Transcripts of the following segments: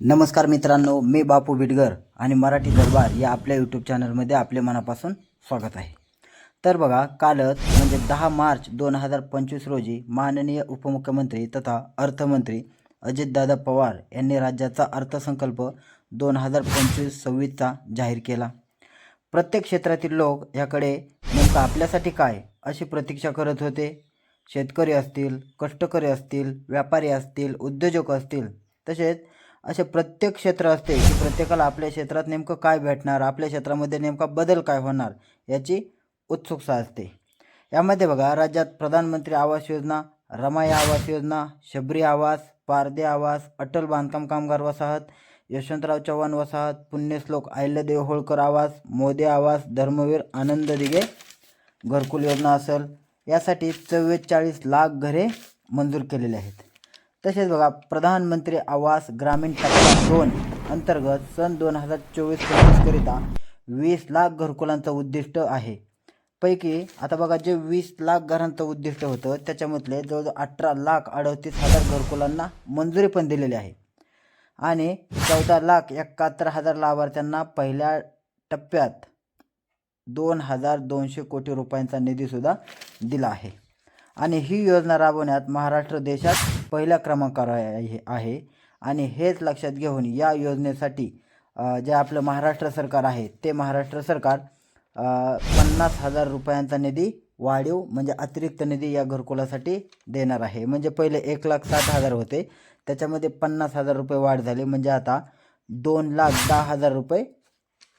नमस्कार मित्रांनो मी बापू बिडगर आणि मराठी दरबार या आपल्या यूट्यूब चॅनलमध्ये आपले मनापासून स्वागत आहे. तर बघा कालच म्हणजे दहा मार्च दोन हजार पंचवीस रोजी माननीय उपमुख्यमंत्री तथा अर्थमंत्री अजितदादा पवार यांनी राज्याचा अर्थसंकल्प दोन हजार पंचवीस सव्वीसचा जाहीर केला. प्रत्येक क्षेत्रातील लोक याकडे नेमकं आपल्यासाठी काय अशी प्रतीक्षा करत होते. शेतकरी असतील कष्टकरी असतील व्यापारी असतील उद्योजक असतील तसेच असे प्रत्येक क्षेत्र असते की प्रत्येकाला आपल्या क्षेत्रात नेमकं काय भेटणार आपल्या क्षेत्रामध्ये नेमका बदल काय होणार याची उत्सुकता असते. यामध्ये बघा राज्यात प्रधानमंत्री आवास योजना रमाई आवास योजना शबरी आवास पारदे आवास अटल बांधकाम कामगार वसाहत यशवंतराव चव्हाण वसाहत पुण्यश्लोक अहिल्यादेव होळकर आवास मोदी आवास धर्मवीर आनंद दिघे घरकुल योजना असेल. यासाठी चव्वेचाळीस लाख घरे मंजूर केलेले आहेत. तसेच बघा प्रधानमंत्री आवास ग्रामीण टप्पा दोन अंतर्गत सन दोन हजार चोवीस पंचवीसकरिता वीस लाख घरकुलांचं उद्दिष्ट आहे. पैकी आता बघा जे वीस लाख घरांचं उद्दिष्ट होतं त्याच्यामधले जवळजवळ अठरा लाख अडतीस हजार घरकुलांना मंजुरी पण दिलेली आहे. आणि चौदा लाख एकाहत्तर हजार लाभार्थ्यांना पहिल्या टप्प्यात दोन हजार दोनशे कोटी रुपयांचा निधीसुद्धा दिला आहे. आणि ही योजना राबवण्यात महाराष्ट्र देशात पहिल्या क्रमांकावर आहे आहे. आणि हेच लक्षात घेऊन या योजनेसाठी जे आपलं महाराष्ट्र सरकार आहे ते महाराष्ट्र सरकार पन्नास हजार रुपयांचा निधी वाढीव म्हणजे अतिरिक्त निधी या घरकुलासाठी देणार आहे. म्हणजे पहिले एक लाख साठ हजार होते त्याच्यामध्ये पन्नास हजार रुपये वाढ झाली. म्हणजे आता दोन लाख दहा हजार रुपये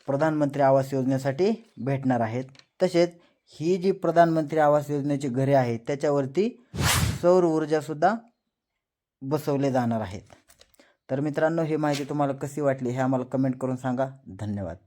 प्रधानमंत्री आवास योजनेसाठी भेटणार आहेत. तसेच ही जी प्रधानमंत्री आवास योजनेची घरे आहेत त्याच्यावरती सौर ऊर्जासुद्धा बसवले जाणार आहेत. तर मित्रांनो ही माहिती तुम्हाला कशी वाटली हे आम्हाला कमेंट करून सांगा. धन्यवाद.